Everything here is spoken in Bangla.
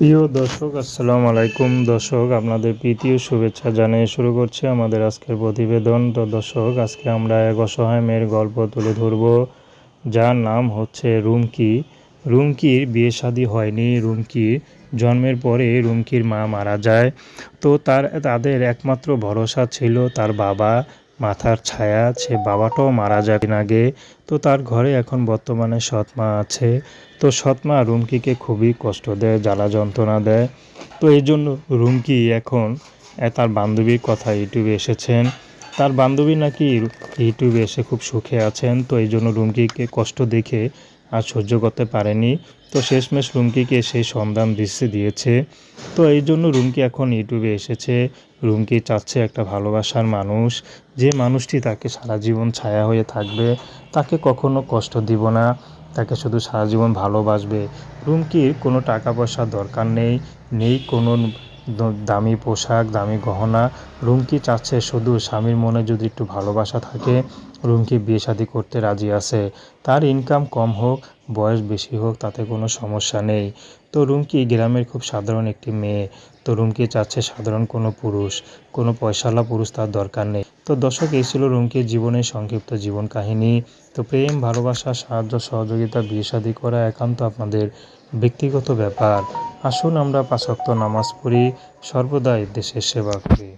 প্রিয় দর্শক, আসসালামু আলাইকুম। দর্শক, আপনাদের প্রীতি ও শুভেচ্ছা জানিয়ে শুরু করছে আমাদের আজকের প্রতিবেদন। তো দর্শক, আজকে আমরা এক অসহায় মেয়ের গল্প তুলে ধরব, যার নাম হচ্ছে রুমকি। রুমকির বিয়ে শাদী হয়নি। রুমকির জন্মের পরে রুমকির মা মারা যায়। তো তার, তাদের একমাত্র ভরসা ছিল তার বাবা মাথার ছায়া আছে, বাবাটাও মারা যাবেন আগে। তো তার ঘরে এখন বর্তমানে সৎমা আছে। তো সৎমা রুমকিকে খুবই কষ্ট দেয়, জ্বালা যন্ত্রণা দেয়। তো এই জন্য রুমকি এখন তার বান্ধবীর কথা ইউটিউবে এসেছেন। তার বান্ধবী নাকি ইউটিউবে এসে খুব সুখে আছেন। তো এই জন্য রুমকিকে কষ্ট দেখে আর সহ্য করতে পারেনি। তো শেষমেশ রুমকিকে সেই সন্ধান দিচ্ছে দিয়েছে। তো এই জন্য রুমকি এখন ইউটিউবে এসেছে। রুমকি চাচ্ছে একটা ভালোবাসার মানুষ। যে মানুষটি তাকে সারা জীবন ছায়া হয়ে থাকবে, তাকে কখনো কষ্ট দিব না। তাকে শুধু সারা জীবন ভালোবাসবে। রুমকির কোনো টাকা পয়সার দরকার নেই নেই কোনো দামি পোশাক, দামি গহনা। রুমকি চাচ্ছে শুধু স্বামীর মনে যদি একটু ভালোবাসা থাকে, রুমকি বিয়ে শাদি করতে রাজি আছে। তার ইনকাম কম হোক, বয়স বেশি হোক, তাতে কোনো সমস্যা নেই। তো রুমকি গ্রামের খুব সাধারণ একটি মেয়ে। তো রুমকি চাচ্ছে সাধারণ কোনো পুরুষ। কোনো পয়সাওয়ালা পুরুষ তার দরকার নেই। তো দর্শক, এই ছিল রুমকির জীবনের সংক্ষিপ্ত জীবন কাহিনী। তো প্রেম, ভালোবাসা, সাহায্য, সহযোগিতা, বিয়ে শাদী করা একান্ত আপনাদের ব্যক্তিগত ব্যাপার। আসুন আমরা পাঁচক্ত নামাজ পড়ি সর্বদাই দেশের সেবা করি।